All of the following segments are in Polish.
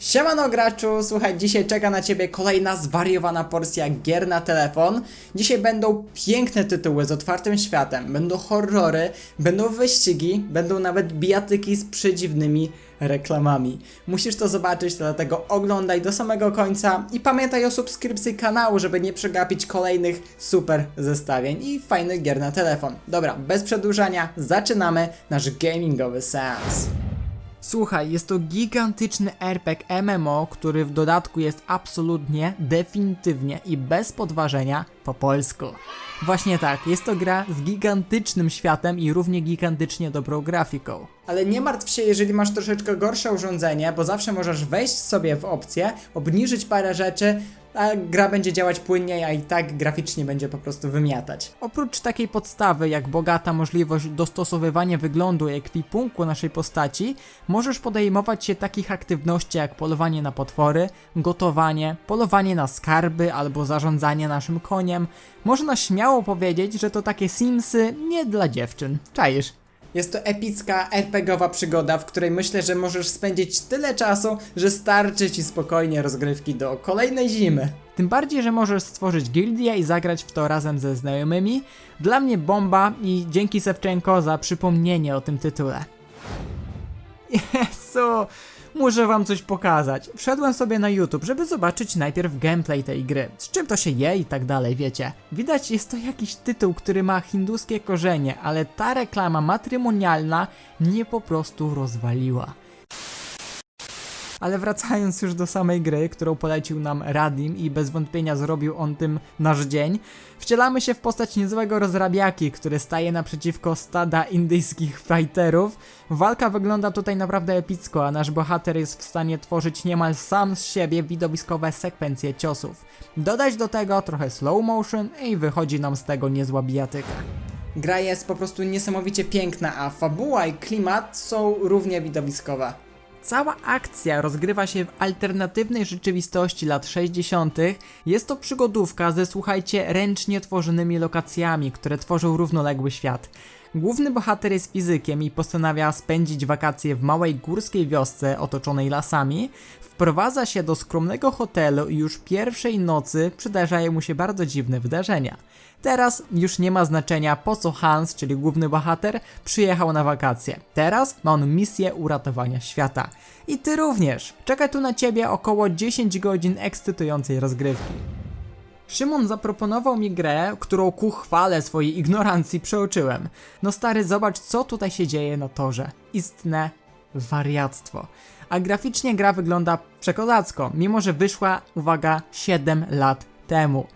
Siemano graczu, słuchaj, dzisiaj czeka na ciebie kolejna zwariowana porcja gier na telefon. Dzisiaj będą piękne tytuły z otwartym światem, będą horrory, będą wyścigi, będą nawet bijatyki z przedziwnymi reklamami. Musisz to zobaczyć, dlatego oglądaj do samego końca i pamiętaj o subskrypcji kanału, żeby nie przegapić kolejnych super zestawień i fajnych gier na telefon. Dobra, bez przedłużania, zaczynamy nasz gamingowy seans. Słuchaj, jest to gigantyczny RPG MMO, który w dodatku jest absolutnie, definitywnie i bez podważenia po polsku. Właśnie tak, jest to gra z gigantycznym światem i równie gigantycznie dobrą grafiką. Ale nie martw się, jeżeli masz troszeczkę gorsze urządzenie, bo zawsze możesz wejść sobie w opcję, obniżyć parę rzeczy, a gra będzie działać płynniej, a i tak graficznie będzie po prostu wymiatać. Oprócz takiej podstawy, jak bogata możliwość dostosowywania wyglądu i ekwipunku naszej postaci, możesz podejmować się takich aktywności jak polowanie na potwory, gotowanie, polowanie na skarby albo zarządzanie naszym koniem. Można śmiało powiedzieć, że to takie Simsy nie dla dziewczyn. Czaisz? Jest to epicka RPGowa przygoda, w której myślę, że możesz spędzić tyle czasu, że starczy ci spokojnie rozgrywki do kolejnej zimy. Tym bardziej, że możesz stworzyć gildię i zagrać w to razem ze znajomymi. Dla mnie bomba i dzięki Sewczenko za przypomnienie o tym tytule. Jezu, muszę wam coś pokazać. Wszedłem sobie na YouTube, żeby zobaczyć najpierw gameplay tej gry, z czym to się je i tak dalej, wiecie. Widać jest to jakiś tytuł, który ma hinduskie korzenie, ale ta reklama matrymonialna mnie po prostu rozwaliła. Ale wracając już do samej gry, którą polecił nam Radim i bez wątpienia zrobił on tym nasz dzień, wcielamy się w postać niezłego rozrabiaki, który staje naprzeciwko stada indyjskich fighterów. Walka wygląda tutaj naprawdę epicko, a nasz bohater jest w stanie tworzyć niemal sam z siebie widowiskowe sekwencje ciosów. Dodać do tego trochę slow motion i wychodzi nam z tego niezła bijatyka. Gra jest po prostu niesamowicie piękna, a fabuła i klimat są równie widowiskowe. Cała akcja rozgrywa się w alternatywnej rzeczywistości lat 60. Jest to przygodówka ze słuchajcie ręcznie tworzonymi lokacjami, które tworzą równoległy świat. Główny bohater jest fizykiem i postanawia spędzić wakacje w małej górskiej wiosce otoczonej lasami. Wprowadza się do skromnego hotelu i już pierwszej nocy przydarzają mu się bardzo dziwne wydarzenia. Teraz już nie ma znaczenia po co Hans, czyli główny bohater, przyjechał na wakacje. Teraz ma on misję uratowania świata. I ty również. Czeka tu na ciebie około 10 godzin ekscytującej rozgrywki. Szymon zaproponował mi grę, którą ku chwale swojej ignorancji przeoczyłem. No stary, zobacz co tutaj się dzieje na torze. Istne wariactwo. A graficznie gra wygląda przekozacko, mimo że wyszła, uwaga, 7 lat temu.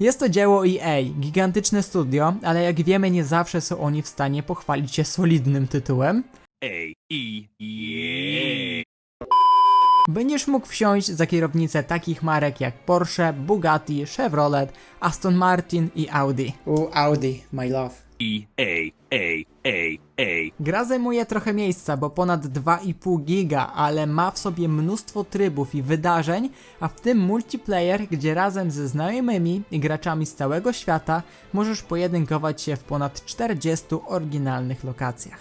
Jest to dzieło EA, gigantyczne studio, ale jak wiemy nie zawsze są oni w stanie pochwalić się solidnym tytułem. A E yeah. Będziesz mógł wsiąść za kierownicę takich marek jak Porsche, Bugatti, Chevrolet, Aston Martin i Audi. U Audi, my love. E A A A A. Gra zajmuje trochę miejsca, bo ponad 2,5 giga, ale ma w sobie mnóstwo trybów i wydarzeń, a w tym multiplayer, gdzie razem ze znajomymi i graczami z całego świata możesz pojedynkować się w ponad 40 oryginalnych lokacjach.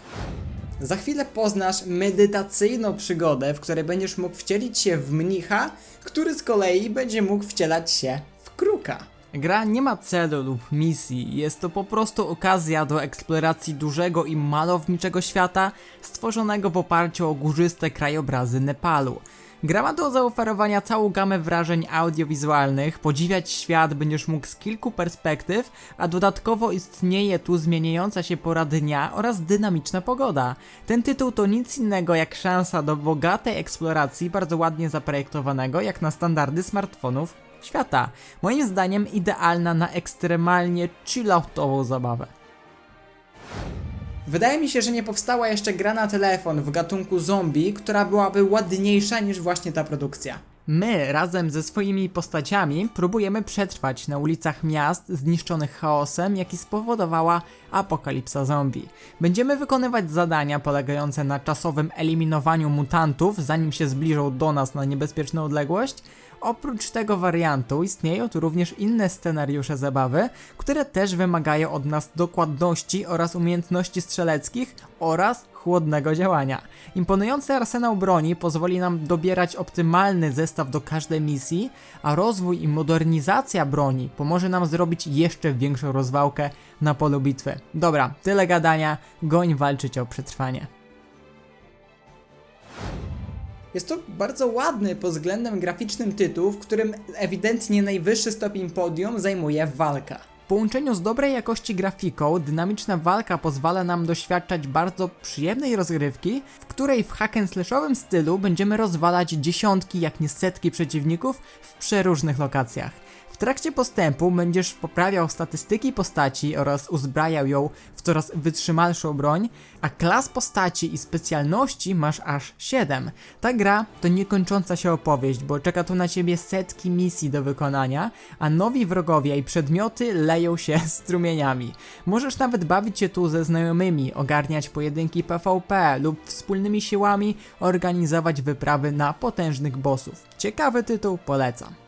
Za chwilę poznasz medytacyjną przygodę, w której będziesz mógł wcielić się w mnicha, który z kolei będzie mógł wcielać się w kruka. Gra nie ma celu lub misji, jest to po prostu okazja do eksploracji dużego i malowniczego świata stworzonego w oparciu o górzyste krajobrazy Nepalu. Gra ma do zaoferowania całą gamę wrażeń audiowizualnych, podziwiać świat będziesz mógł z kilku perspektyw, a dodatkowo istnieje tu zmieniająca się pora dnia oraz dynamiczna pogoda. Ten tytuł to nic innego jak szansa do bogatej eksploracji bardzo ładnie zaprojektowanego jak na standardy smartfonów świata. Moim zdaniem idealna na ekstremalnie chilloutową zabawę. Wydaje mi się, że nie powstała jeszcze gra na telefon w gatunku zombie, która byłaby ładniejsza niż właśnie ta produkcja. My, razem ze swoimi postaciami, próbujemy przetrwać na ulicach miast zniszczonych chaosem, jaki spowodowała apokalipsa zombie. Będziemy wykonywać zadania polegające na czasowym eliminowaniu mutantów, zanim się zbliżą do nas na niebezpieczną odległość. Oprócz tego wariantu istnieją tu również inne scenariusze zabawy, które też wymagają od nas dokładności oraz umiejętności strzeleckich oraz chłodnego działania. Imponujący arsenał broni pozwoli nam dobierać optymalny zestaw do każdej misji, a rozwój i modernizacja broni pomoże nam zrobić jeszcze większą rozwałkę na polu bitwy. Dobra, tyle gadania, goń walczyć o przetrwanie. Jest to bardzo ładny pod względem graficznym tytuł, w którym ewidentnie najwyższy stopień podium zajmuje walka. W połączeniu z dobrej jakości grafiką, dynamiczna walka pozwala nam doświadczać bardzo przyjemnej rozgrywki, w której w hack stylu będziemy rozwalać dziesiątki, jak nie setki przeciwników w przeróżnych lokacjach. W trakcie postępu będziesz poprawiał statystyki postaci oraz uzbrajał ją w coraz wytrzymalszą broń, a klas postaci i specjalności masz aż 7. Ta gra to niekończąca się opowieść, bo czeka tu na ciebie setki misji do wykonania, a nowi wrogowie i przedmioty leją się strumieniami. Możesz nawet bawić się tu ze znajomymi, ogarniać pojedynki PvP lub wspólnymi siłami organizować wyprawy na potężnych bossów. Ciekawy tytuł, polecam.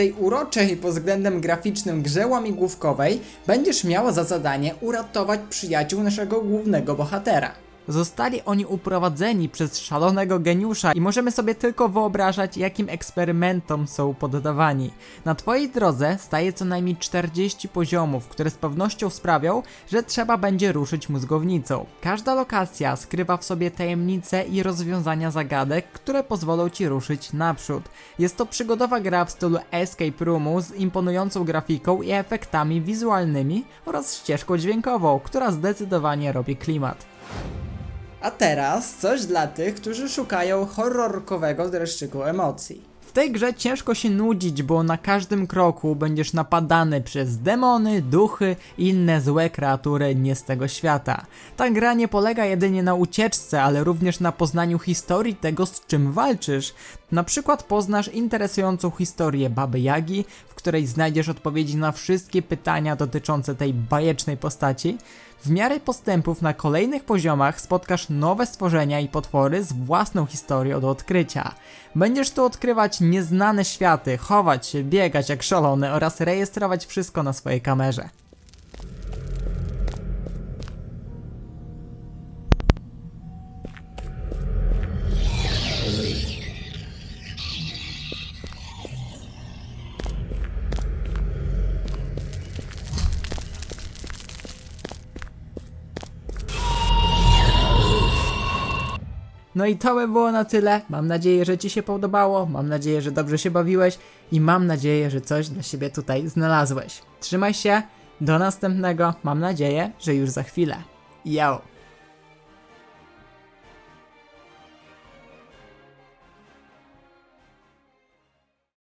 Tej uroczej pod względem graficznym grze łamigłówkowej będziesz miała za zadanie uratować przyjaciół naszego głównego bohatera. Zostali oni uprowadzeni przez szalonego geniusza i możemy sobie tylko wyobrażać, jakim eksperymentom są poddawani. Na twojej drodze staje co najmniej 40 poziomów, które z pewnością sprawią, że trzeba będzie ruszyć mózgownicą. Każda lokacja skrywa w sobie tajemnice i rozwiązania zagadek, które pozwolą ci ruszyć naprzód. Jest to przygodowa gra w stylu escape roomu z imponującą grafiką i efektami wizualnymi oraz ścieżką dźwiękową, która zdecydowanie robi klimat. A teraz coś dla tych, którzy szukają horrorkowego dreszczyku emocji. W tej grze ciężko się nudzić, bo na każdym kroku będziesz napadany przez demony, duchy i inne złe kreatury nie z tego świata. Ta gra nie polega jedynie na ucieczce, ale również na poznaniu historii tego, z czym walczysz. Na przykład poznasz interesującą historię Baby Jagi, w której znajdziesz odpowiedzi na wszystkie pytania dotyczące tej bajecznej postaci. W miarę postępów na kolejnych poziomach spotkasz nowe stworzenia i potwory z własną historią do odkrycia. Będziesz tu odkrywać nieznane światy, chować się, biegać jak szalony oraz rejestrować wszystko na swojej kamerze. No i to by było na tyle. Mam nadzieję, że Ci się podobało. Mam nadzieję, że dobrze się bawiłeś i mam nadzieję, że coś dla siebie tutaj znalazłeś. Trzymaj się. Do następnego. Mam nadzieję, że już za chwilę. Yo!